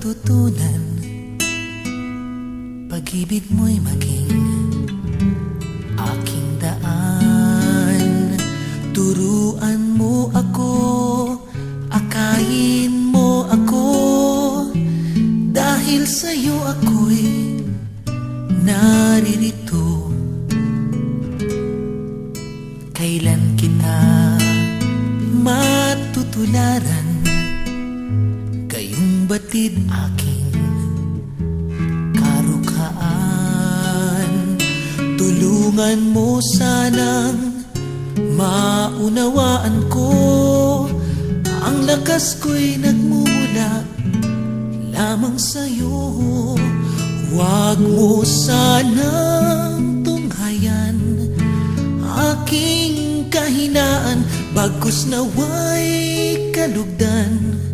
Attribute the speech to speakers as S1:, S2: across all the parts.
S1: matututunan Pag-ibig mo'y maging aking daan. Turuan mo ako, akayin mo ako. Dahil sa'yo ako'y naririto. Kailan kita matutularan Kayong batid aking karukhaan. Tulungan mo sanang maunawaan ko. Ang lakas ko'y nagmumula lamang sa'yo. Huwag mo sanang tunghayan aking kahinaan. Bagkus naway kalugdan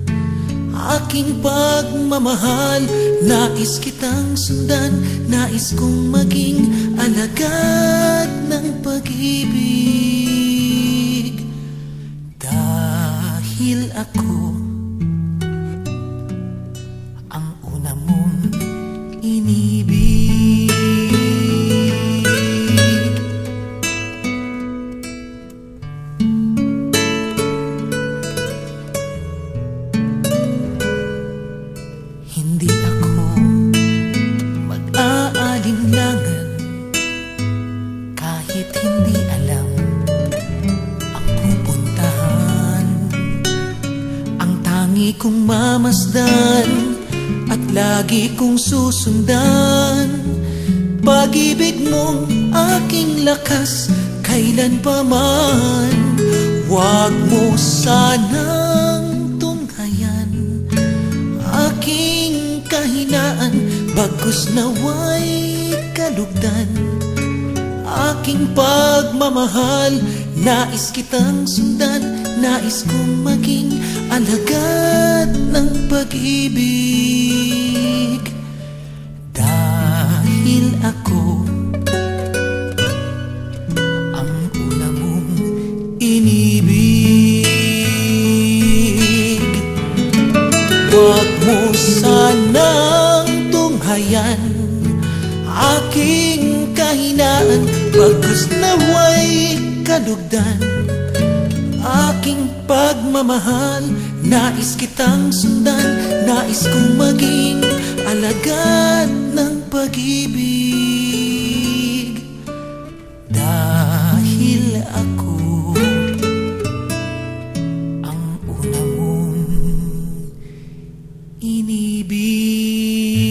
S1: Aking pagmamahal. Nais kitang sundan Nais kong maging alagad ng Kahit hindi alam ang pupuntahan? Ang tangi kong mamasdan At lagi kong susundan. Pag-ibig mong aking lakas Kailan pa man Huwag mo sanang tunghayan. Aking kahinaan Bagkus naway kalugdan Aking pagmamahal Nais kitang sundan Nais kong maging alagad ng pag-ibig. Dahil ako Ang una mong inibig. Huwag mo sanang dinadugdan Aking pagmamahal Nais kitang sundan Nais kong maging alagad ng pag-ibig. Dahil ako Ang una mong inibig.